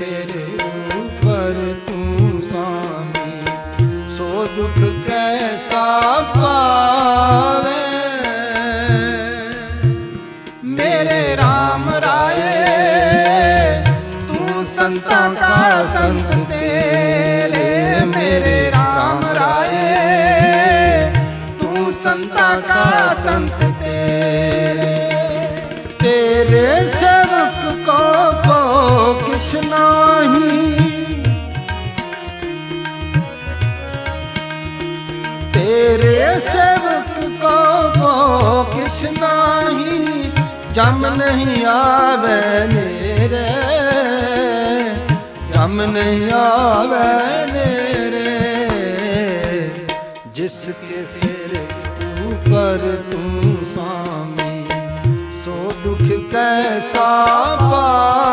ਸਿਰ ਉਪਰ ਤੂੰ ਸਾਮੀ ਸੋ ਦੁਖ ਕੈਸਾ ਪਾਵੇ? ਮੇਰੇ RAM ਰਾਏ, ਤੂੰ ਸੰਤਾਂ ਕਾ ਸੰਤ ਤੇਰੇ। ਮੇਰੇ RAM ਰਾਏ, ਤੂੰ ਸੰਤਾਂ ਕਾ ਸੰਤ ਤੇਰੇ। ਤੇਰੇ ਨਾਹੀ ਤੇਰੇ ਸੇਵਕ ਕੋ ਕੋ ਕਿਛ ਨਾਹੀ, ਜਮ ਨਹੀਂ ਆਵੇ ਨੇਰੇ। ਜਮ ਨਹੀਂ ਆਵੇ ਨੇਰੇ। ਜਿਸ ਕੇ ਸਿਰ ਉਪਰ ਤੂੰ ਸਾਮੀ ਸੋ ਦੁਖ ਕੈਸਾ ਪਾਵੇ।